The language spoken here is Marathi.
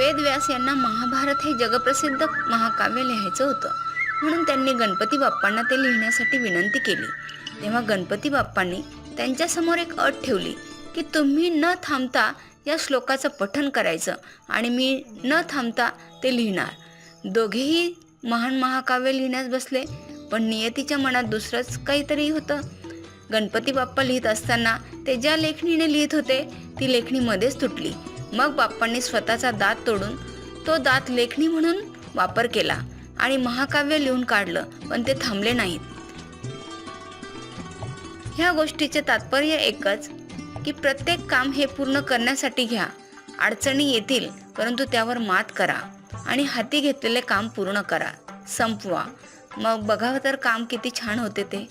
वेदव्यास यांना महाभारत हे जगप्रसिद्ध महाकाव्य लिहायचं होतं. म्हणून त्यांनी गणपती बाप्पांना ते लिहिण्यासाठी विनंती केली. तेव्हा गणपती बाप्पांनी त्यांच्यासमोर एक अट ठेवली की तुम्ही न थांबता या श्लोकाचं पठन करायचं आणि मी न थांबता ते लिहिणार. दोघेही महान महाकाव्य लिहिण्यास बसले पण नियतीच्या मनात दुसरंच काहीतरी होतं. गणपती बाप्पा लिहित असताना ते ज्या लेखणीने लिहित होते ती लेखणी मध्येच तुटली. मग बाप्पांनी स्वतःचा दात तोडून तो दात लेखणी म्हणून वापर केला आणि महाकाव्य लिहून काढलं पण ते थांबले नाहीत. ह्या गोष्टीचे तात्पर्य एकच की प्रत्येक काम हे पूर्ण करण्यासाठी घ्या. अडचणी येतील परंतु त्यावर मात करा आणि हाती घेतलेले काम पूर्ण करा. संपवा. मग बघावं तर काम किती छान होते ते.